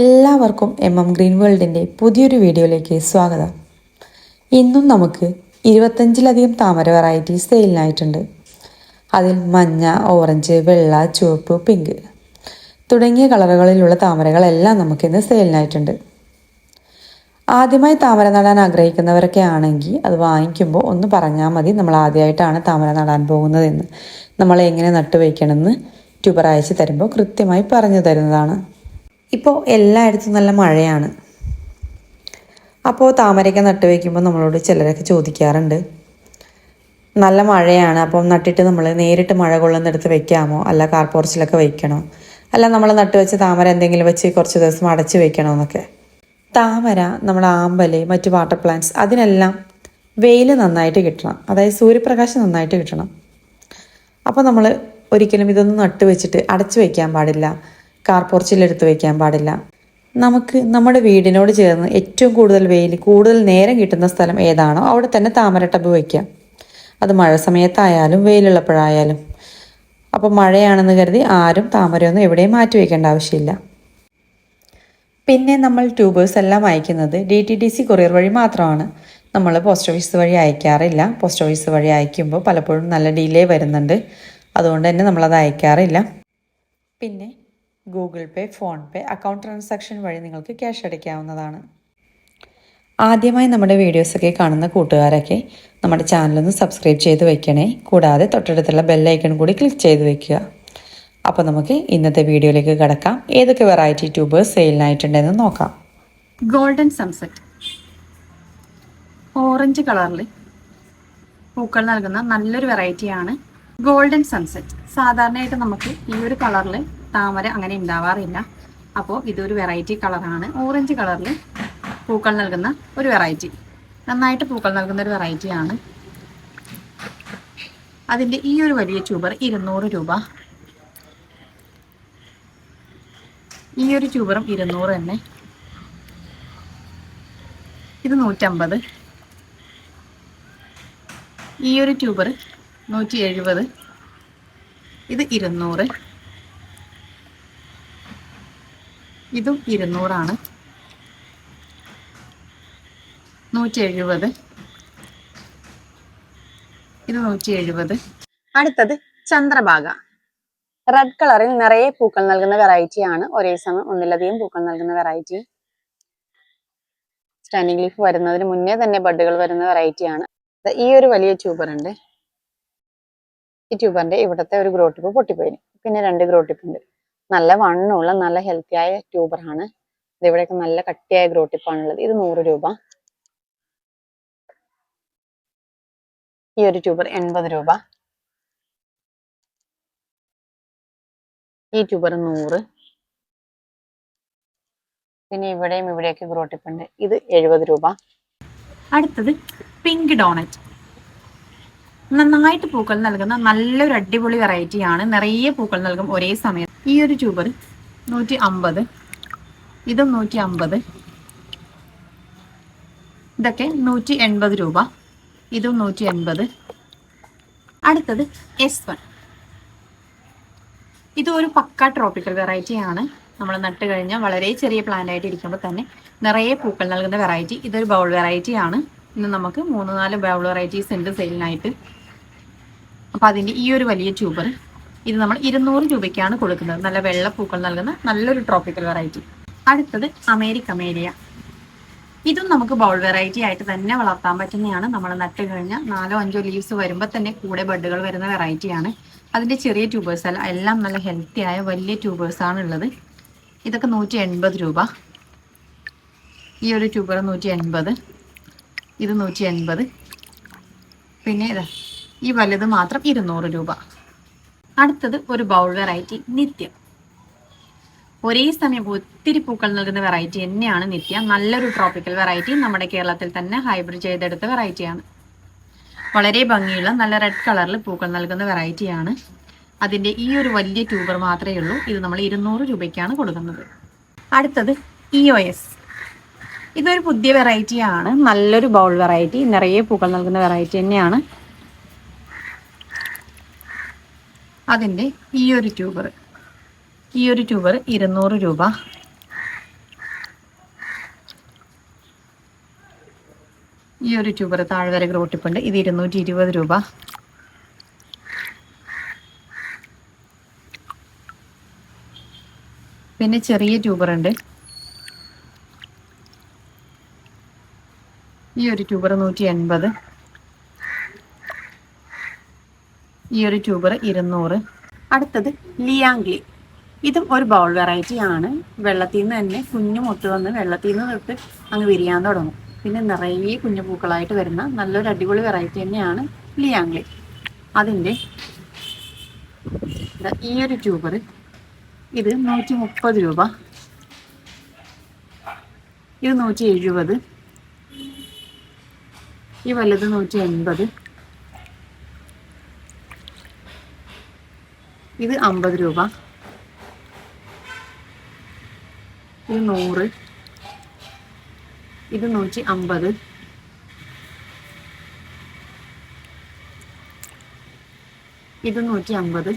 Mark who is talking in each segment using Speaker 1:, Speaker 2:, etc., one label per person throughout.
Speaker 1: എല്ലാവർക്കും M M green വേൾഡിന്റെ പുതിയൊരു വീഡിയോയിലേക്ക് സ്വാഗതം. ഇന്നും നമുക്ക് ഇരുപത്തഞ്ചിലധികം താമര വെറൈറ്റീസ് സെയിലിനായിട്ടുണ്ട് അതിൽ മഞ്ഞ ഓറഞ്ച് വെള്ള ചുവപ്പ് പിങ്ക് തുടങ്ങിയ കളറുകളിലുള്ള താമരകളെല്ലാം നമുക്കിന്ന് സെയിലിനായിട്ടുണ്ട് ആദ്യമായി താമര നടാൻ ആഗ്രഹിക്കുന്നവരൊക്കെ ആണെങ്കിൽ അത് വാങ്ങിക്കുമ്പോൾ ഒന്ന് പറഞ്ഞാൽ മതി നമ്മൾ ആദ്യമായിട്ടാണ് താമര നടാൻ പോകുന്നതെന്ന്. നമ്മൾ എങ്ങനെ നട്ടുവയ്ക്കണമെന്ന് ട്യൂബർ അയച്ചു തരുമ്പോൾ കൃത്യമായി പറഞ്ഞു തരുന്നതാണ്. ഇപ്പോൾ എല്ലായിടത്തും നല്ല മഴയാണ്. അപ്പോൾ താമരയ്ക്ക് നട്ട് വയ്ക്കുമ്പോൾ നമ്മളോട് ചിലരൊക്കെ ചോദിക്കാറുണ്ട്. നല്ല മഴയാണ് അപ്പം നട്ടിട്ട് നമ്മൾ നേരിട്ട് മഴ കൊള്ളുന്നിടത്ത് വെക്കാമോ? അല്ല കാർ വയ്ക്കണോ അല്ല നമ്മൾ നട്ട് വെച്ച താമര എന്തെങ്കിലും വെച്ച് കുറച്ച് ദിവസം അടച്ച് വെക്കണോ എന്നൊക്കെ. താമര നമ്മുടെ ആമ്പൽ മറ്റു വാട്ടർ പ്ലാന്റ്സ് അതിനെല്ലാം വെയിൽ നന്നായിട്ട് കിട്ടണം. അതായത് സൂര്യപ്രകാശം നന്നായിട്ട് കിട്ടണം. അപ്പോൾ നമ്മൾ ഒരിക്കലും ഇതൊന്നും നട്ട് വെച്ചിട്ട് അടച്ചു വയ്ക്കാൻ പാടില്ല. കാർ പോർച്ചിൽ എടുത്തു വയ്ക്കാൻ പാടില്ല. നമുക്ക് നമ്മുടെ വീടിനോട് ചേർന്ന് ഏറ്റവും കൂടുതൽ വെയിൽ കൂടുതൽ നേരം കിട്ടുന്ന സ്ഥലം ഏതാണോ അവിടെ തന്നെ താമര ടബ് വയ്ക്കാം അത് മഴ സമയത്തായാലും വെയിലുള്ളപ്പോഴായാലും. അപ്പോൾ മഴയാണെന്ന് കരുതി ആരും താമരയൊന്നും എവിടെയും മാറ്റി വയ്ക്കേണ്ട ആവശ്യമില്ല. പിന്നെ നമ്മൾ ട്യൂബേഴ്സ് എല്ലാം അയക്കുന്നത് D T D C courier വഴി മാത്രമാണ്. നമ്മൾ പോസ്റ്റ് ഓഫീസ് വഴി അയക്കാറില്ല. പോസ്റ്റ് ഓഫീസ് വഴി അയക്കുമ്പോൾ പലപ്പോഴും നല്ല ഡിലേ വരുന്നുണ്ട്. അതുകൊണ്ട് തന്നെ നമ്മളത് അയക്കാറില്ല. പിന്നെ Google Pay PhonePe account transaction വഴി നിങ്ങൾക്ക് ക്യാഷ് അടയ്ക്കാവുന്നതാണ്. ആദ്യമായി നമ്മുടെ വീഡിയോസൊക്കെ കാണുന്ന കൂട്ടുകാരൊക്കെ നമ്മുടെ ചാനലൊന്ന് സബ്സ്ക്രൈബ് ചെയ്ത് വെക്കണേ. കൂടാതെ തൊട്ടടുത്തുള്ള ബെല്ലൈക്കൺ കൂടി ക്ലിക്ക് ചെയ്ത് വെക്കുക. അപ്പോൾ നമുക്ക് ഇന്നത്തെ വീഡിയോയിലേക്ക് കിടക്കാം. ഏതൊക്കെ വെറൈറ്റി ട്യൂബേഴ്സ് സെയിലിനായിട്ടുണ്ടെന്ന് നോക്കാം.
Speaker 2: ഗോൾഡൻ സൺസെറ്റ് ഓറഞ്ച് കളറിൽ പൂക്കൾ നൽകുന്ന നല്ലൊരു വെറൈറ്റിയാണ് ഗോൾഡൻ സൺസെറ്റ് സാധാരണയായിട്ട് നമുക്ക് ഈ ഒരു കളറിൽ താമര അങ്ങനെ ഉണ്ടാവാറില്ല. അപ്പോൾ ഇതൊരു വെറൈറ്റി കളറാണ് ഓറഞ്ച് കളറിൽ പൂക്കൾ നൽകുന്ന ഒരു വെറൈറ്റി നന്നായിട്ട് പൂക്കൾ നൽകുന്ന ഒരു വെറൈറ്റിയാണ് അതിന്റെ ഈ ഒരു വലിയ ട്യൂബർ ഇരുന്നൂറ് രൂപ. ഈ ഒരു ട്യൂബറും ഇരുന്നൂറ് തന്നെ. ഇത് നൂറ്റമ്പത്. ഈ ഒരു ട്യൂബർ നൂറ്റി എഴുപത് ഇത് ഇരുന്നൂറ്. ഇതും ഇരുന്നൂറാണ്. നൂറ്റി എഴുപത് ഇത് നൂറ്റി എഴുപത് അടുത്തത് ചന്ദ്രഭാഗ. റെഡ് കളറിൽ നിറയെ പൂക്കൾ നൽകുന്ന വെറൈറ്റി ആണ്. ഒരേ സമയം ഒന്നിലധികം പൂക്കൾ നൽകുന്ന വെറൈറ്റി സ്റ്റാൻഡിംഗ് ലീഫ് വരുന്നതിന് മുന്നേ തന്നെ ബഡുകൾ വരുന്ന വെറൈറ്റി ആണ്. ഈ ഒരു വലിയ ട്യൂബർ ഉണ്ട്. ഈ ട്യൂബറിന്റെ ഇവിടുത്തെ ഒരു ഗ്രോട്ടിപ്പ് പൊട്ടിപ്പോയി. പിന്നെ രണ്ട് ഗ്രോട്ടിപ്പ് ഉണ്ട്. നല്ല വണ്ണമുള്ള നല്ല ഹെൽത്തി ആയ ട്യൂബർ ആണ്. ഇത് ഇവിടെയൊക്കെ നല്ല കട്ടിയായ ഗ്രോട്ടിപ്പാണുള്ളത് ഇത് നൂറ് രൂപ. ഈ ഒരു ട്യൂബർ എൺപത് രൂപ. ഈ ട്യൂബർ നൂറ്. പിന്നെ ഇവിടെയും ഇവിടെയൊക്കെ ഗ്രോട്ടിപ്പുണ്ട് ഇത് എഴുപത് രൂപ. അടുത്തത് പിങ്ക് ഡോണറ്റ് നന്നായിട്ട് പൂക്കൾ നൽകുന്ന നല്ലൊരു അടിപൊളി വെറൈറ്റി ആണ്. നിറയെ പൂക്കൾ നൽകും ഒരേ സമയം. ഈ ഒരു ട്യൂബർ നൂറ്റി അമ്പത് ഇതും നൂറ്റി അമ്പത് ഇതൊക്കെ നൂറ്റി എൺപത് രൂപ ഇതും നൂറ്റി എൺപത് അടുത്തത് എസ് വൺ ഇത് ഒരു പക്ക ട്രോപ്പിക്കൽ വെറൈറ്റി ആണ്. നമ്മൾ നട്ട് കഴിഞ്ഞാൽ വളരെ ചെറിയ പ്ലാന്റ് ആയിട്ട് ഇരിക്കുമ്പോൾ തന്നെ നിറയെ പൂക്കൾ നൽകുന്ന വെറൈറ്റി ഇതൊരു ബൗൾ വെറൈറ്റി ആണ്. ഇന്ന് നമുക്ക് മൂന്ന് നാല് ബൗൾ വെറൈറ്റീസ് ഉണ്ട് സെയിലിനായിട്ട് അപ്പോൾ അതിന്റെ ഈ ഒരു വലിയ ട്യൂബർ ഇത് നമ്മൾ ഇരുന്നൂറ് രൂപയ്ക്കാണ് കൊടുക്കുന്നത്. നല്ല വെള്ളപ്പൂക്കൾ നൽകുന്ന നല്ലൊരു ട്രോപ്പിക്കൽ വെറൈറ്റി അടുത്തത് അമേരിക്ക മേരിയ. ഇതും നമുക്ക് ബൗൾ വെറൈറ്റി ആയിട്ട് തന്നെ വളർത്താൻ പറ്റുന്നതാണ്. നമ്മൾ നട്ട് കഴിഞ്ഞാൽ നാലോ അഞ്ചോ ലീവ്സ് വരുമ്പോൾ തന്നെ കൂടെ ബഡുകൾ വരുന്ന വെറൈറ്റിയാണ് അതിന്റെ ചെറിയ ട്യൂബേഴ്സ് അല്ല എല്ലാം നല്ല ഹെൽത്തി ആയ വലിയ ട്യൂബേഴ്സ് ആണ് ഉള്ളത്. ഇതൊക്കെ നൂറ്റി എൺപത് രൂപ. ഈ ഒരു ട്യൂബർ നൂറ്റി എൺപത് ഇത് നൂറ്റി എൺപത് പിന്നെ ഇതാ ഈ വലുത് മാത്രം ഇരുന്നൂറ് രൂപ. അടുത്തത് ഒരു ബൗൾ വെറൈറ്റി നിത്യം. ഒരേ സമയം ഒത്തിരി പൂക്കൾ നൽകുന്ന വെറൈറ്റി തന്നെയാണ് നിത്യ. നല്ലൊരു ട്രോപ്പിക്കൽ വെറൈറ്റി നമ്മുടെ കേരളത്തിൽ തന്നെ ഹൈബ്രിഡ് ചെയ്തെടുത്ത വെറൈറ്റിയാണ് വളരെ ഭംഗിയുള്ള നല്ല റെഡ് കളറിൽ പൂക്കൾ നൽകുന്ന വെറൈറ്റിയാണ് അതിന്റെ ഈ ഒരു വലിയ ട്യൂബർ മാത്രമേ ഉള്ളൂ. ഇത് നമ്മൾ ഇരുന്നൂറ് രൂപയ്ക്കാണ് കൊടുക്കുന്നത്. അടുത്തത് ഇ ഒ എസ് ഇതൊരു പുതിയ വെറൈറ്റിയാണ് നല്ലൊരു ബൗൾ വെറൈറ്റി നിറയെ പൂക്കൾ നൽകുന്ന വെറൈറ്റി തന്നെയാണ്. അതിന്റെ ഈ ഒരു ട്യൂബർ. ഈ ഒരു ട്യൂബർ ഇരുന്നൂറ് രൂപ. ഈ ഒരു ട്യൂബർ താഴ്വര ഗ്രോട്ടിപ്പുണ്ട് ഇത് ഇരുന്നൂറ്റി ഇരുപത് രൂപ. പിന്നെ ചെറിയ ട്യൂബർ ഉണ്ട്. ഈ ഒരു ട്യൂബർ നൂറ്റി എൺപത് ഈ ഒരു ട്യൂബർ ഇരുന്നൂറ്. അടുത്തത് ലിയാംഗ്ലി ഇതും ഒരു ബൗൾ വെറൈറ്റി ആണ്. വെള്ളത്തിൽ നിന്ന് തന്നെ കുഞ്ഞു മുട്ട് വന്ന് വെള്ളത്തിൽ നിന്ന് തൊട്ട് അങ്ങ് വിരിയാൻ തുടങ്ങും. പിന്നെ നിറയെ കുഞ്ഞു പൂക്കളായിട്ട് വരുന്ന നല്ലൊരു അടിപൊളി വെറൈറ്റി തന്നെയാണ് ലിയാംഗ്ലി അതിന്റെ ഈ ഒരു ട്യൂബർ ഇത് നൂറ്റി മുപ്പത് രൂപ. ഇത് നൂറ്റി എഴുപത് ഈ വലുത് നൂറ്റി എൺപത് ഇത് അമ്പത് രൂപ. ഇത് നൂറ്. ഇത് നൂറ്റി അമ്പത്. ഇത് നൂറ്റി അമ്പത്.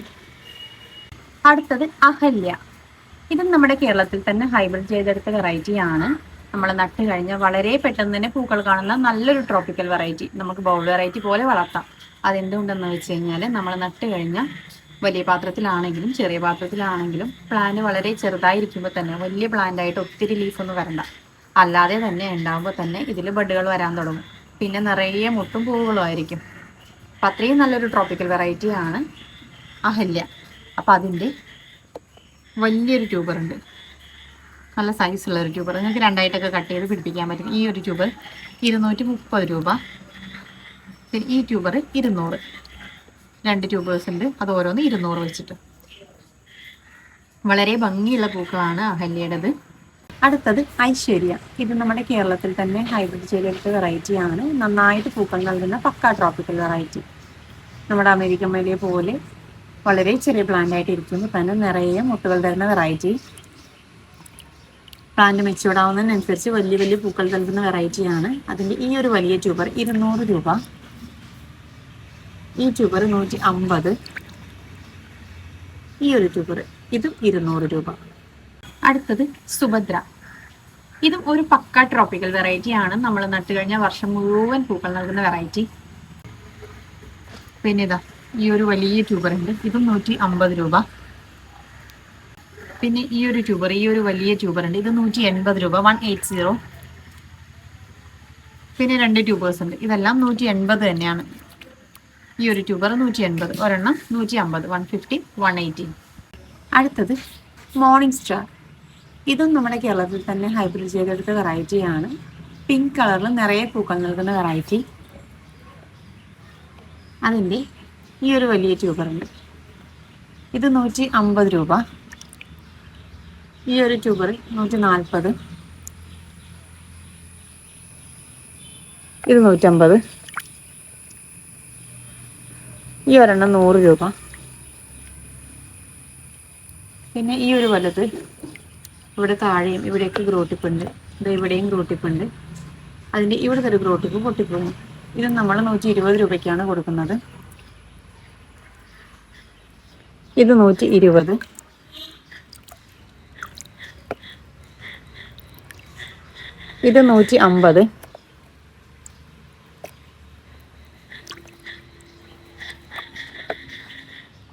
Speaker 2: അടുത്തത് അഹല്യ. ഇത് നമ്മുടെ കേരളത്തിൽ തന്നെ ഹൈബ്രിഡ് ചെയ്തെടുത്ത വെറൈറ്റി ആണ്. നമ്മൾ നട്ട് കഴിഞ്ഞാൽ വളരെ പെട്ടെന്ന് തന്നെ പൂക്കൾ കാണുന്ന നല്ലൊരു ട്രോപ്പിക്കൽ വെറൈറ്റി നമുക്ക് ബൗൾ വെറൈറ്റി പോലെ വളർത്താം. അതെന്തുകൊണ്ടെന്ന് വെച്ച് കഴിഞ്ഞാൽ നമ്മൾ നട്ട് കഴിഞ്ഞാൽ വലിയ പാത്രത്തിലാണെങ്കിലും ചെറിയ പാത്രത്തിലാണെങ്കിലും പ്ലാന്റ് വളരെ ചെറുതായിരിക്കുമ്പോൾ തന്നെ വലിയ പ്ലാന്റായിട്ട് ഒത്തിരി ലീഫൊന്നും വരണ്ട. അല്ലാതെ തന്നെ ഉണ്ടാകുമ്പോൾ തന്നെ ഇതിൽ ബഡുകൾ വരാൻ തുടങ്ങും. പിന്നെ നിറയെ മുട്ടും പൂവുകളും ആയിരിക്കും. അപ്പം അത്രയും നല്ലൊരു ട്രോപ്പിക്കൽ വെറൈറ്റിയാണ് അഹല്യ. അപ്പം അതിന്റെ വലിയൊരു ട്യൂബർ ഉണ്ട്. നല്ല സൈസുള്ള ഒരു ട്യൂബർ നിങ്ങൾക്ക് രണ്ടായിട്ടൊക്കെ കട്ട് ചെയ്ത് പിടിപ്പിക്കാൻ പറ്റും. ഈ ഒരു ട്യൂബർ ഇരുന്നൂറ്റി മുപ്പത് രൂപ. ഈ ട്യൂബർ ഇരുന്നൂറ്. രണ്ട് ട്യൂബേഴ്സ് ഉണ്ട്. അത് ഓരോന്ന് ഇരുന്നൂറ് വെച്ചിട്ട്. വളരെ ഭംഗിയുള്ള പൂക്കളാണ് അഹല്യയുടേത്. അടുത്തത് ഐശ്വര്യ. ഇത് നമ്മുടെ കേരളത്തിൽ തന്നെ ഹൈബ്രിഡ് ചെയ്തെടുത്ത വെറൈറ്റി ആണ്. നന്നായിട്ട് പൂക്കൾ നൽകുന്ന പക്ക ട്രോപ്പിക്കൽ വെറൈറ്റി നമ്മുടെ അമേരിക്കൻ മലയെ പോലെ വളരെ ചെറിയ പ്ലാന്റ് ആയിട്ട് ഇരിക്കുന്നു. തന്നെ നിറയെ മുട്ടുകൾ തരുന്ന വെറൈറ്റി പ്ലാന്റ് മെച്ചൂർഡാവുന്നതിനനുസരിച്ച് വലിയ വലിയ പൂക്കൾ നൽകുന്ന വെറൈറ്റിയാണ് അതിന്റെ ഈ ഒരു വലിയ ട്യൂബർ ഇരുന്നൂറ് രൂപ. ഈ ട്യൂബർ നൂറ്റി അമ്പത് ഈ ഒരു ട്യൂബർ ഇതും ഇരുന്നൂറ് രൂപ. അടുത്തത് സുഭദ്ര. ഇതും ഒരു പക്ക ട്രോപ്പിക്കൽ വെറൈറ്റി ആണ്. നമ്മൾ നട്ടു കഴിഞ്ഞ വർഷം മുഴുവൻ പൂക്കൾ നൽകുന്ന വെറൈറ്റി പിന്നെ ഇതാ ഈ ഒരു വലിയ ട്യൂബർ ഉണ്ട്. ഇതും നൂറ്റി അമ്പത് രൂപ. പിന്നെ ഈ ഒരു ട്യൂബർ ഈ ഒരു വലിയ ട്യൂബർ ഉണ്ട്. ഇത് നൂറ്റി എൺപത് രൂപ. One eight zero. പിന്നെ രണ്ട് ട്യൂബേഴ്സ് ഉണ്ട്. ഇതെല്ലാം നൂറ്റി എൺപത് തന്നെയാണ്. ഈ ഒരു ട്യൂബർ നൂറ്റി എൺപത് ഒരെണ്ണം നൂറ്റി അമ്പത് വൺ ഫിഫ്റ്റി വൺ എയ്റ്റി അടുത്തത് മോർണിംഗ് സ്റ്റാർ. ഇതും നമ്മുടെ കേരളത്തിൽ തന്നെ ഹൈബ്രിഡ് ചെയ്തെടുത്ത വെറൈറ്റിയാണ് പിങ്ക് കളറിൽ നിറയെ പൂക്കൾ നൽകുന്ന വെറൈറ്റി അതിന്റെ ഈ ഒരു വലിയ ട്യൂബറുണ്ട് ഇത് നൂറ്റി അമ്പത് രൂപ. ഈ ഒരു ട്യൂബർ നൂറ്റി നാൽപ്പത് ഇത് നൂറ്റമ്പത്. ഈ ഒരെണ്ണം നൂറ് രൂപ. പിന്നെ ഈ ഒരു വലത്. ഇവിടെ താഴെയും ഇവിടെയൊക്കെ ഗ്രോട്ടിപ്പുണ്ട് ഇത് ഇവിടെയും ഗ്രോട്ടിപ്പുണ്ട് അതിന്റെ ഇവിടുത്തെ ഒരു ഗ്രോട്ടിപ്പ് പൊട്ടിപ്പോകും. ഇത് നമ്മൾ നൂറ്റി ഇരുപത് രൂപയ്ക്കാണ് കൊടുക്കുന്നത്. ഇത് നൂറ്റി ഇരുപത് ഇത് നൂറ്റി അമ്പത്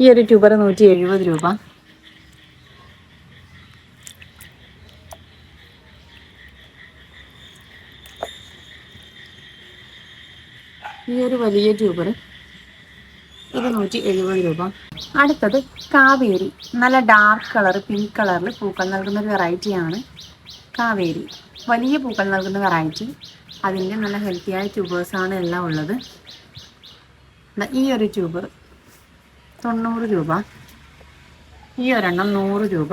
Speaker 2: ഈ ഒരു ട്യൂബർ നൂറ്റി എഴുപത് രൂപ. ഈ ഒരു വലിയ ട്യൂബർ ഇത് നൂറ്റി എഴുപത് രൂപ. അടുത്തത് കാവേരി. നല്ല ഡാർക്ക് കളർ പിങ്ക് കളറിൽ പൂക്കൾ നൽകുന്ന ഒരു വെറൈറ്റിയാണ് കാവേരി. വലിയ പൂക്കൾ നൽകുന്ന വെറൈറ്റി അതിന്റെ നല്ല ഹെൽത്തിയായ ട്യൂബേഴ്സാണ് എല്ലാം ഉള്ളത്. ഈ ഒരു ട്യൂബർ. തൊണ്ണൂറ് രൂപ. ഈ ഒരെണ്ണം നൂറ് രൂപ.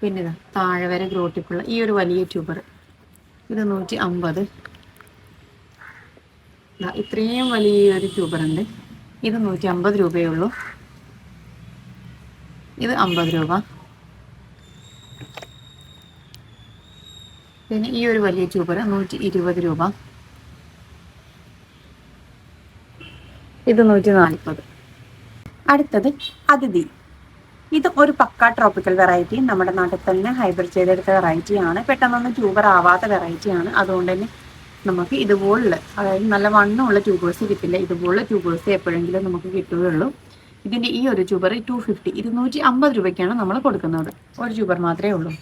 Speaker 2: പിന്നെ താഴെ വരെ ഗ്രോട്ടിപ്പുള്ള ഈ ഒരു വലിയ ട്യൂബർ. ഇത് നൂറ്റി അമ്പത് ഇത്രയും വലിയൊരു ട്യൂബർ ഉണ്ട് ഇത് നൂറ്റി അമ്പത് രൂപയേ ഉള്ളൂ. ഇത് അമ്പത് രൂപ. പിന്നെ ഈ ഒരു വലിയ ട്യൂബർ നൂറ്റി ഇരുപത് രൂപ. ഇത് നൂറ്റി നാൽപ്പത് അടുത്തത് അതിഥി. ഇത് ഒരു പക്ക ട്രോപ്പിക്കൽ വെറൈറ്റി നമ്മുടെ നാട്ടിൽ തന്നെ ഹൈബ്രിഡ് ചെയ്തെടുത്ത വെറൈറ്റി ആണ്. പെട്ടെന്നൊന്നും ട്യൂബർ ആവാത്ത വെറൈറ്റി ആണ്. അതുകൊണ്ട് തന്നെ നമുക്ക് ഇതുപോലുള്ള അതായത് നല്ല വണ്ണമുള്ള ട്യൂബേഴ്സ് കിട്ടില്ല ഇതുപോലുള്ള ട്യൂബേഴ്സ് എപ്പോഴെങ്കിലും നമുക്ക് കിട്ടുകയുള്ളൂ. ഇതിന്റെ ഈ ഒരു ട്യൂബർ ടു ഫിഫ്റ്റി ഇരുന്നൂറ്റി അമ്പത് രൂപയ്ക്കാണ് നമ്മൾ കൊടുക്കുന്നത്. ഒരു ട്യൂബർ മാത്രമേ ഉള്ളൂ.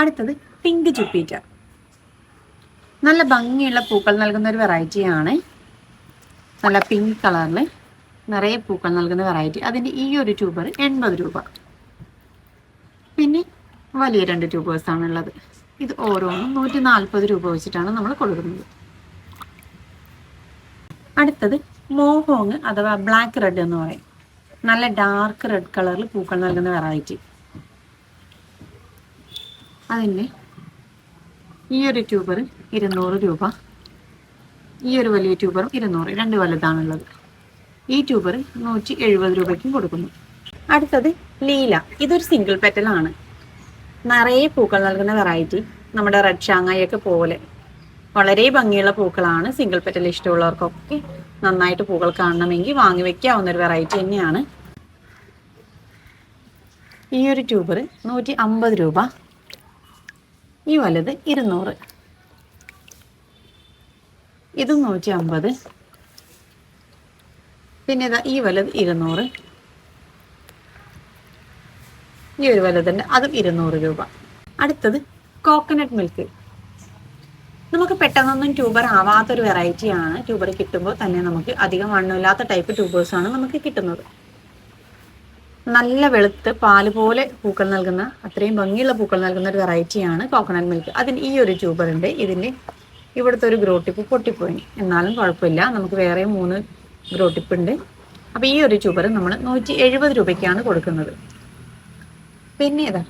Speaker 2: അടുത്തത് പിങ്ക് ജുപ്പീറ്റർ നല്ല ഭംഗിയുള്ള പൂക്കൾ നൽകുന്ന ഒരു വെറൈറ്റിയാണ് നല്ല പിങ്ക് കളറിൽ നിറയെ പൂക്കൾ നൽകുന്ന വെറൈറ്റി അതിന്റെ ഈ ഒരു ട്യൂബർ എൺപത് രൂപ. പിന്നെ വലിയ രണ്ട് ട്യൂബേഴ്സ് ഉള്ളത്. ഇത് ഓരോന്നും നൂറ്റി നാൽപ്പത് രൂപ വെച്ചിട്ടാണ് നമ്മൾ കൊടുക്കുന്നത്. അടുത്തത് മോഹോങ് അഥവാ ബ്ലാക്ക് റെഡ് എന്ന് പറയും. നല്ല ഡാർക്ക് റെഡ് കളറിൽ പൂക്കൾ നൽകുന്ന വെറൈറ്റി അതിന്റെ ഈ ഒരു ട്യൂബർ ഇരുന്നൂറ് രൂപ. ഈ ഒരു വലിയ ട്യൂബറും ഇരുന്നൂറ് രണ്ട് വലുതാണുള്ളത്. ഈ ട്യൂബർ നൂറ്റി എഴുപത് രൂപയ്ക്കും കൊടുക്കുന്നു. അടുത്തത് ലീല. ഇതൊരു സിംഗിൾ പെറ്റലാണ് നിറയെ പൂക്കൾ നൽകുന്ന വെറൈറ്റി നമ്മുടെ റെഡ് ഷാങ്ങായൊക്കെ പോലെ. വളരെ ഭംഗിയുള്ള പൂക്കളാണ് സിംഗിൾ പെറ്റൽ ഇഷ്ടമുള്ളവർക്കൊക്കെ നന്നായിട്ട് പൂക്കൾ കാണണമെങ്കിൽ വാങ്ങി വെക്കാവുന്ന ഒരു വെറൈറ്റി തന്നെയാണ്. ഈ ഒരു ട്യൂബർ നൂറ്റി അമ്പത് രൂപ. ഈ വലുത് ഇരുന്നൂറ്. ഇത് നൂറ്റി അമ്പത് പിന്നെ ഇതാ ഈ വലത് ഇരുന്നൂറ്. ഈ ഒരു വലതുണ്ട് അതും ഇരുന്നൂറ് രൂപ. അടുത്തത് കോക്കനട്ട് മിൽക്ക് നമുക്ക് പെട്ടെന്നൊന്നും ട്യൂബർ ആവാത്തൊരു വെറൈറ്റിയാണ് ട്യൂബർ കിട്ടുമ്പോൾ തന്നെ നമുക്ക് അധികം വണ്ണമില്ലാത്ത ടൈപ്പ് ട്യൂബേഴ്സാണ് നമുക്ക് കിട്ടുന്നത്. നല്ല വെളുത്ത് പാൽ പോലെ പൂക്കൾ നൽകുന്ന അത്രയും ഭംഗിയുള്ള പൂക്കൾ നൽകുന്ന ഒരു വെറൈറ്റിയാണ് കോക്കനട്ട് മിൽക്ക് അതിന് ഈ ഒരു ട്യൂബർ ഉണ്ട്. ഇതിന്റെ ഇവിടുത്തെ ഒരു ഗ്രോ ടിപ്പ് എന്നാലും കുഴപ്പമില്ല. നമുക്ക് വേറെ മൂന്ന് ഗ്രോ ടിപ്പ് ഉണ്ട്. അപ്പോൾ ഈ ഒരു ചുവർ നമ്മൾ നൂറ്റി എഴുപത് രൂപയ്ക്കാണ് കൊടുക്കുന്നത്. പിന്നെ ഏതാ?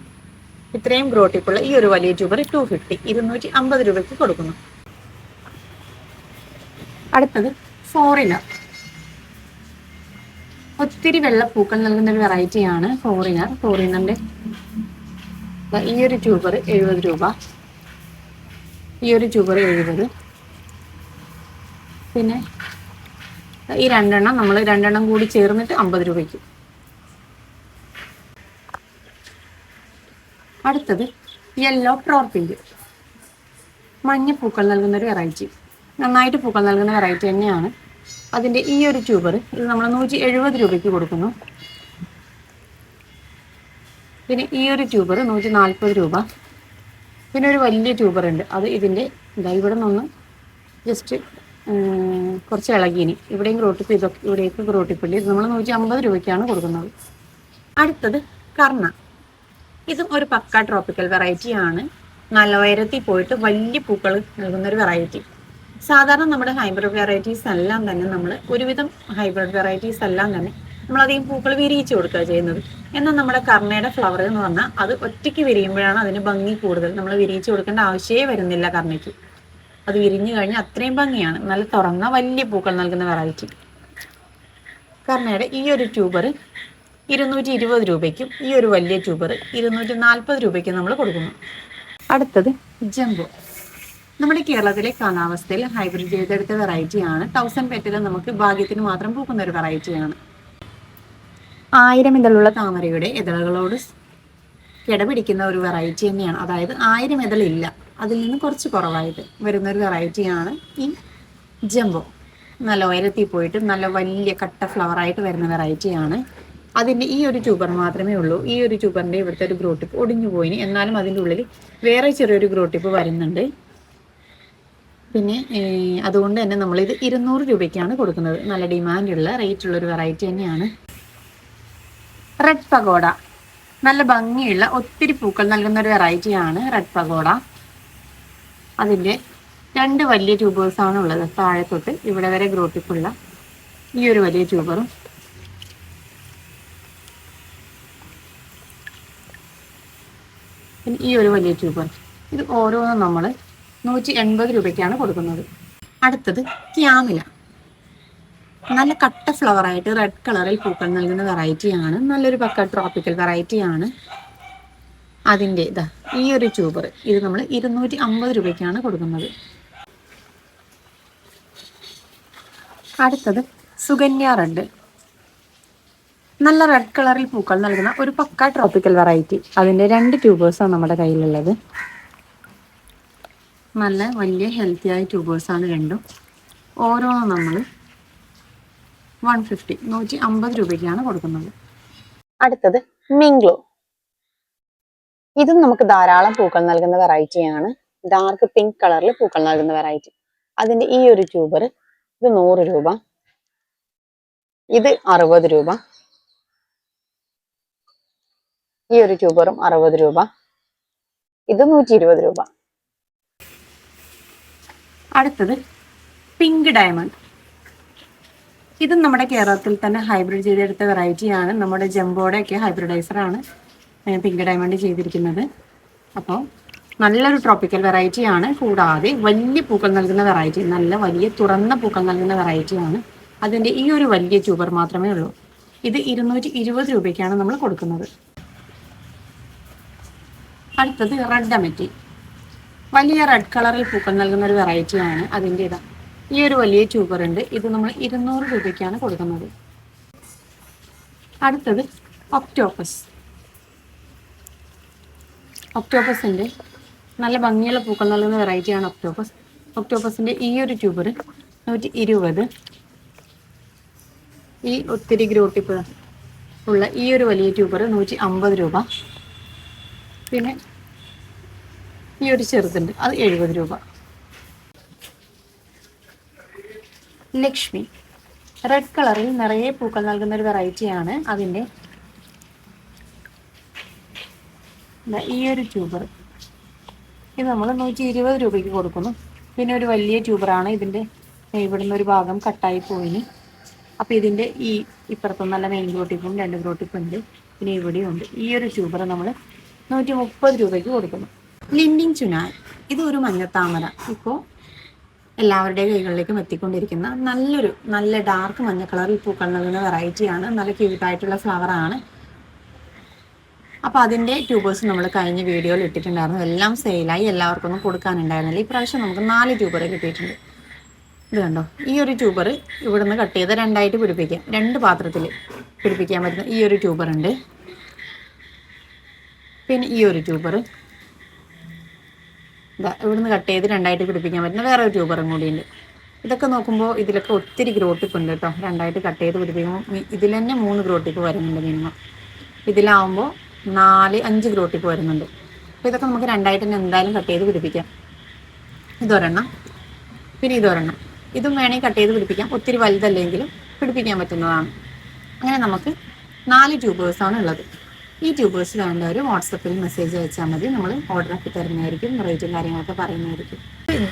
Speaker 2: ഇത്രയും ഗ്രോ ടിപ്പുള്ള ഈ ഒരു വലിയ ട്യൂബർ ടു ഫിഫ്റ്റി ഇരുന്നൂറ്റി അമ്പത് രൂപയ്ക്ക് കൊടുക്കുന്നു. അടുത്തത് ഫോറിനർ ഒത്തിരി വെള്ളപ്പൂക്കൾ നൽകുന്ന ഒരു വെറൈറ്റിയാണ് ഫോറിനർ ഫോറിനറിന്റെ ഈ ഒരു ട്യൂബർ എഴുപത് രൂപ. ഈ ഒരു ചുവർ എഴുപത് പിന്നെ ഈ രണ്ടെണ്ണം നമ്മൾ രണ്ടെണ്ണം കൂടി ചേർന്നിട്ട് അമ്പത് രൂപയ്ക്ക്. അടുത്തത് യെല്ലോ പ്രോർപ്പിങ്ക് മഞ്ഞ പൂക്കൾ നൽകുന്ന ഒരു വെറൈറ്റി നന്നായിട്ട് പൂക്കൾ നൽകുന്ന വെറൈറ്റി തന്നെയാണ്. അതിന്റെ ഈ ഒരു ട്യൂബർ ഇത് നമ്മൾ നൂറ്റി എഴുപത് രൂപയ്ക്ക് കൊടുക്കുന്നു. പിന്നെ ഈ ഒരു ട്യൂബർ നൂറ്റി നാൽപ്പത് രൂപ. പിന്നെ ഒരു വലിയ ട്യൂബർ ഉണ്ട്. അത് ഇതിന്റെ ഇതാ ഇവിടെ നിന്ന് ജസ്റ്റ് കുറച്ച് ഇളകിയിനി ഇവിടെയും ഗ്രോട്ടിപ്പ് ഇതൊക്കെ ഇവിടേക്ക് ഗ്രോട്ടിപ്പുണ്ട് ഇത് നമ്മൾ നൂറ്റി അമ്പത് രൂപയ്ക്കാണ് കൊടുക്കുന്നത്. അടുത്തത് കർണ. ഇതും ഒരു പക്ക ട്രോപ്പിക്കൽ വെറൈറ്റി ആണ്. നല്ല ഉയരത്തിൽ പോയിട്ട് വലിയ പൂക്കൾ നൽകുന്ന ഒരു വെറൈറ്റി സാധാരണ നമ്മുടെ ഹൈബ്രിഡ് വെറൈറ്റീസ് എല്ലാം തന്നെ നമ്മൾ ഒരുവിധം ഹൈബ്രിഡ് വെറൈറ്റീസ് എല്ലാം തന്നെ നമ്മൾ അധികം പൂക്കൾ വിരിയിച്ചു കൊടുക്കുക ചെയ്യുന്നത്. എന്നാൽ നമ്മുടെ കർണയുടെ ഫ്ലവർ എന്ന് പറഞ്ഞാൽ അത് ഒറ്റയ്ക്ക് വിരിയുമ്പോഴാണ് അതിന് ഭംഗി കൂടുതൽ. നമ്മൾ വിരിയിച്ചു കൊടുക്കേണ്ട ആവശ്യമേ വരുന്നില്ല കർണയ്ക്ക്. അത് വിരിഞ്ഞു കഴിഞ്ഞാൽ അത്രയും ഭംഗിയാണ്. നല്ല തുറന്ന വലിയ പൂക്കൾ നൽകുന്ന വെറൈറ്റി കർണയുടെ ഈ ഒരു ട്യൂബർ ഇരുന്നൂറ്റി ഇരുപത് രൂപയ്ക്കും ഈ ഒരു വലിയ ട്യൂബർ ഇരുന്നൂറ്റി നാൽപ്പത് രൂപയ്ക്കും നമ്മൾ കൊടുക്കുന്നു. അടുത്തത് ജംബോ. നമ്മുടെ കേരളത്തിലെ കാലാവസ്ഥയിൽ ഹൈബ്രിഡ് ചെയ്തെടുത്ത വെറൈറ്റിയാണ് തൗസൻഡ് പെറ്റിൽ നമുക്ക് ഭാഗ്യത്തിന് മാത്രം പൂക്കുന്ന ഒരു വെറൈറ്റിയാണ് ആയിരം ഇതളുള്ള താമരയുടെ ഇതളുകളോട് കിടപിടിക്കുന്ന ഒരു വെറൈറ്റി തന്നെയാണ്. അതായത് ആയിരം ഇതളില്ല അതിൽ നിന്ന് കുറച്ച് കുറവായിട്ട് വരുന്ന ഒരു വെറൈറ്റിയാണ് ഈ ജംബോ. നല്ല ഉയരത്തിൽ പോയിട്ട് നല്ല വലിയ കട്ട ഫ്ലവറായിട്ട് വരുന്ന വെറൈറ്റിയാണ് അതിന്റെ ഈ ഒരു ട്യൂബർ മാത്രമേ ഉള്ളൂ. ഈ ഒരു ട്യൂബറിന്റെ ഇവിടുത്തെ ഒരു ഗ്രോ ടിപ്പ് ഒടിഞ്ഞു പോയിന്. എന്നാലും അതിന്റെ ഉള്ളിൽ വേറെ ചെറിയൊരു ഗ്രോ ടിപ്പ് വരുന്നുണ്ട്. പിന്നെ അതുകൊണ്ട് തന്നെ നമ്മളിത് ഇരുന്നൂറ് രൂപയ്ക്കാണ് കൊടുക്കുന്നത്. നല്ല ഡിമാൻഡുള്ള റേറ്റുള്ളൊരു വെറൈറ്റി തന്നെയാണ്. റെഡ് പഗോഡ നല്ല ഭംഗിയുള്ള ഒത്തിരി പൂക്കൾ നൽകുന്ന ഒരു വെറൈറ്റിയാണ് റെഡ് പഗോഡ അതിന്റെ രണ്ട് വലിയ ട്യൂബേഴ്സാണ് ഉള്ളത്. താഴെ തൊട്ട് ഇവിടെ വരെ ഗ്രോട്ടിപ്പുള്ള ഈ ഒരു വലിയ ട്യൂബറും പിന്നെ ഈ ഒരു വലിയ ട്യൂബർ ഇത് ഓരോന്നും നമ്മൾ നൂറ്റി എൺപത് രൂപയ്ക്കാണ് കൊടുക്കുന്നത്. അടുത്തത് ക്യാമില. നല്ല കട്ട ഫ്ലവർ ആയിട്ട് റെഡ് കളറിൽ പൂക്കൾ നൽകുന്ന വെറൈറ്റിയാണ് നല്ലൊരു പക്ക ട്രോപ്പിക്കൽ വെറൈറ്റിയാണ് അതിന്റെ ഇതാ ഈ ഒരു ട്യൂബർ ഇത് നമ്മൾ ഇരുന്നൂറ്റി അമ്പത് രൂപയ്ക്കാണ് കൊടുക്കുന്നത്. അടുത്തത് സുഗന്യ റെഡ് നല്ല റെഡ് കളറിൽ പൂക്കൾ നൽകുന്ന ഒരു പക്ക ട്രോപ്പിക്കൽ വെറൈറ്റി അതിന്റെ രണ്ട് ട്യൂബേഴ്സാണ് നമ്മുടെ കയ്യിലുള്ളത്. നല്ല വലിയ ഹെൽത്തി ആയ ട്യൂബേഴ്സാണ് രണ്ടും. ഓരോന്നും നമ്മൾ വൺ ഫിഫ്റ്റി നൂറ്റി അമ്പത് രൂപയ്ക്കാണ് കൊടുക്കുന്നത്.
Speaker 3: അടുത്തത് മിംഗ്ലോ ഇതും നമുക്ക് ധാരാളം പൂക്കൾ നൽകുന്ന വെറൈറ്റിയാണ് ഡാർക്ക് പിങ്ക് കളറിൽ പൂക്കൾ നൽകുന്ന വെറൈറ്റി അതിന്റെ ഈ ഒരു ട്യൂബർ ഇത് നൂറ് രൂപ. ഇത് അറുപത് രൂപ. ഈ ഒരു ട്യൂബറും അറുപത് രൂപ. ഇത് നൂറ്റി ഇരുപത് രൂപ.
Speaker 2: അടുത്തത് പിങ്ക് ഡയമണ്ട് ഇതും നമ്മുടെ കേരളത്തിൽ തന്നെ ഹൈബ്രിഡ് ചെയ്തെടുത്ത വെറൈറ്റിയാണ് നമ്മുടെ ജംബോടെയൊക്കെ ഹൈബ്രിഡൈസറാണ് പിങ്ക് ഡയമണ്ട് ചെയ്തിരിക്കുന്നത്. അപ്പോൾ നല്ലൊരു ട്രോപ്പിക്കൽ വെറൈറ്റിയാണ് കൂടാതെ വലിയ പൂക്കൾ നൽകുന്ന വെറൈറ്റി നല്ല വലിയ തുറന്ന പൂക്കൾ നൽകുന്ന വെറൈറ്റിയാണ് അതിന്റെ ഈ ഒരു വലിയ ട്യൂബർ മാത്രമേ ഉള്ളൂ. ഇത് ഇരുന്നൂറ്റി ഇരുപത് രൂപയ്ക്കാണ് നമ്മൾ കൊടുക്കുന്നത്. അടുത്തത് റെഡ് അമറ്റി വലിയ റെഡ് കളറിൽ പൂക്കൾ നൽകുന്ന ഒരു വെറൈറ്റിയാണ് അതിന്റെ ഇതാ ഈ ഒരു വലിയ ട്യൂബർ ഉണ്ട് ഇത് നമ്മൾ ഇരുന്നൂറ് രൂപയ്ക്കാണ് കൊടുക്കുന്നത്. അടുത്തത് ഒക്ടോപ്പസ്. ഒക്ടോപ്പസിന്റെ നല്ല ഭംഗിയുള്ള പൂക്കൾ നൽകുന്ന വെറൈറ്റിയാണ് ഒക്ടോപ്പസ്. ഒക്ടോപ്പസിന്റെ ഈ ഒരു ട്യൂബർ നൂറ്റി ഇരുപത് ഈ ഒത്തിരി ഗ്രോട്ടിപ്പ് ഉള്ള ഈ ഒരു വലിയ ട്യൂബർ നൂറ്റി അമ്പത് രൂപ. പിന്നെ ഈ ഒരു ചെറുതുണ്ട് അത് എഴുപത് രൂപ. ലക്ഷ്മി. റെഡ് കളറിൽ നിറയെ പൂക്കൾ നൽകുന്ന ഒരു വെറൈറ്റിയാണ് അതിന്റെ ഈ ഒരു ട്യൂബർ ഇത് നമ്മൾ നൂറ്റി ഇരുപത് രൂപയ്ക്ക് കൊടുക്കുന്നു. പിന്നെ ഒരു വലിയ ട്യൂബറാണ് ഇതിന്റെ ഇവിടുന്ന് ഒരു ഭാഗം കട്ടായി പോയിന് അപ്പോൾ ഇതിന്റെ ഈ ഇപ്പുറത്തും നല്ല മെയിൻ ഗ്രോട്ടിപ്പും രണ്ട് ഗ്രോട്ടിപ്പും ഉണ്ട്. പിന്നെ ഇവിടെയും ഉണ്ട്. ഈ ഒരു ട്യൂബർ നമ്മൾ നൂറ്റി മുപ്പത് രൂപയ്ക്ക് കൊടുക്കുന്നു. ലിൻഡിങ് ചുനാൻ ഇത് ഒരു മഞ്ഞത്താമര ഇപ്പോൾ എല്ലാവരുടെയും കൈകളിലേക്കും എത്തിക്കൊണ്ടിരിക്കുന്ന നല്ലൊരു നല്ല ഡാർക്ക് മഞ്ഞ കളറിൽ പൂക്കൾ നൽകുന്ന വെറൈറ്റിയാണ് നല്ല ക്യൂട്ടായിട്ടുള്ള ഫ്ലവറാണ് അപ്പോൾ അതിന്റെ ട്യൂബേഴ്സ് നമ്മൾ കഴിഞ്ഞ വീഡിയോയിൽ ഇട്ടിട്ടുണ്ടായിരുന്നു. എല്ലാം സെയിലായി എല്ലാവർക്കും ഒന്നും കൊടുക്കാനുണ്ടായിരുന്നില്ല. ഇപ്രാവശ്യം നമുക്ക് നാല് ട്യൂബർ കിട്ടിയിട്ടുണ്ട്. ഇത് കണ്ടോ? ഈ ഒരു ട്യൂബർ ഇവിടെ നിന്ന് കട്ട് ചെയ്ത് രണ്ടായിട്ട് പിടിപ്പിക്കാം. രണ്ട് പാത്രത്തിൽ പിടിപ്പിക്കാൻ പറ്റുന്ന ഈ ഒരു ട്യൂബർ ഉണ്ട്. പിന്നെ ഈ ഒരു ട്യൂബർ ഇവിടുന്ന് കട്ട് ചെയ്ത് രണ്ടായിട്ട് പിടിപ്പിക്കാൻ പറ്റുന്ന വേറെ ഒരു ട്യൂബറും കൂടിയുണ്ട്. ഇതൊക്കെ നോക്കുമ്പോൾ ഇതിലൊക്കെ ഒത്തിരി ഗ്രോട്ടിപ്പ് ഉണ്ട് കേട്ടോ. രണ്ടായിട്ട് കട്ട് ചെയ്ത് പിടിപ്പിക്കുമ്പോൾ ഇതിൽ തന്നെ മൂന്ന് ഗ്രോട്ടിപ്പ് വരുന്നുണ്ട് മിനിമം ഇതിലാവുമ്പോൾ നാല് അഞ്ച് ഗ്രോട്ടിപ്പ് വരുന്നുണ്ട്. അപ്പോൾ ഇതൊക്കെ നമുക്ക് രണ്ടായിട്ട് തന്നെ എന്തായാലും കട്ട് ചെയ്ത് പിടിപ്പിക്കാം. ഇതൊരെണ്ണം പിന്നെ ഇതൊരെണ്ണം. ഇതും വേണമെങ്കിൽ കട്ട് ചെയ്ത് പിടിപ്പിക്കാം. ഒത്തിരി വലുതല്ലെങ്കിലും പിടിപ്പിക്കാൻ പറ്റുന്നതാണ്. അങ്ങനെ നമുക്ക് നാല് ട്യൂബേഴ്സാണ് ഉള്ളത്. ഈ ട്യൂബേഴ്സ് വേണ്ടവർ വാട്സപ്പിൽ മെസ്സേജ് അയച്ചാൽ മതി. നമ്മൾ ഓർഡർ ആക്കി തരുന്നതായിരിക്കും റേറ്റും കാര്യങ്ങളൊക്കെ പറയുന്നതായിരിക്കും.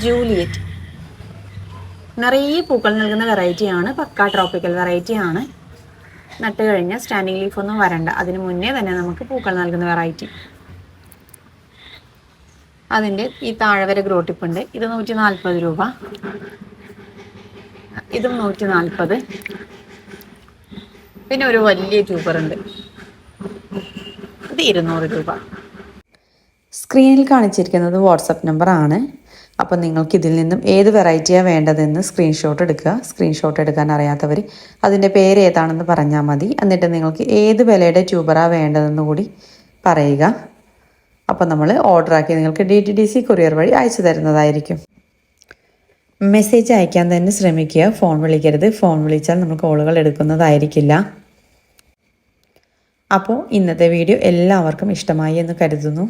Speaker 2: ജൂലിയറ്റ്. നിറയെ പൂക്കൾ നൽകുന്ന വെറൈറ്റിയാണ് പക്ക ട്രോപ്പിക്കൽ വെറൈറ്റിയാണ് നട്ട് കഴിഞ്ഞാൽ സ്റ്റാൻഡിങ് ലീഫ് ഒന്നും വരണ്ട. അതിന് മുന്നേ തന്നെ നമുക്ക് പൂക്കൾ നൽകുന്ന വെറൈറ്റി അതിന്റെ ഈ താഴെ വരെ ഗ്രോട്ടിപ്പ് ഉണ്ട്. ഇത് നൂറ്റി നാൽപ്പത് രൂപ. ഇതും നൂറ്റി നാൽപ്പത് പിന്നെ ഒരു വലിയ ട്യൂബർ ഉണ്ട്. ഇത് ഇരുന്നൂറ് രൂപ.
Speaker 1: സ്ക്രീനിൽ കാണിച്ചിരിക്കുന്നത് വാട്സപ്പ് നമ്പർ ആണ് അപ്പോൾ നിങ്ങൾക്ക് ഇതിൽ നിന്നും ഏത് വെറൈറ്റിയാണ് വേണ്ടതെന്ന് സ്ക്രീൻഷോട്ട് എടുക്കുക. സ്ക്രീൻഷോട്ട് എടുക്കാൻ അറിയാത്തവർ അതിന്റെ പേര് ഏതാണെന്ന് പറഞ്ഞാൽ മതി. എന്നിട്ട് നിങ്ങൾക്ക് ഏത് വിലയുടെ ട്യൂബറാണ് വേണ്ടതെന്ന് കൂടി പറയുക. അപ്പോൾ നമ്മൾ ഓർഡറാക്കി നിങ്ങൾക്ക് D T D C courier വഴി അയച്ചു തരുന്നതായിരിക്കും. മെസ്സേജ് അയക്കാൻ തന്നെ ശ്രമിക്കുക. ഫോൺ വിളിക്കരുത്. ഫോൺ വിളിച്ചാൽ നമ്മൾ കോളുകൾ എടുക്കുന്നതായിരിക്കില്ല. അപ്പോൾ ഇന്നത്തെ വീഡിയോ എല്ലാവർക്കും ഇഷ്ടമായി എന്ന് കരുതുന്നു.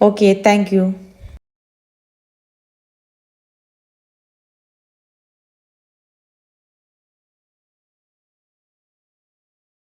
Speaker 1: Okay thank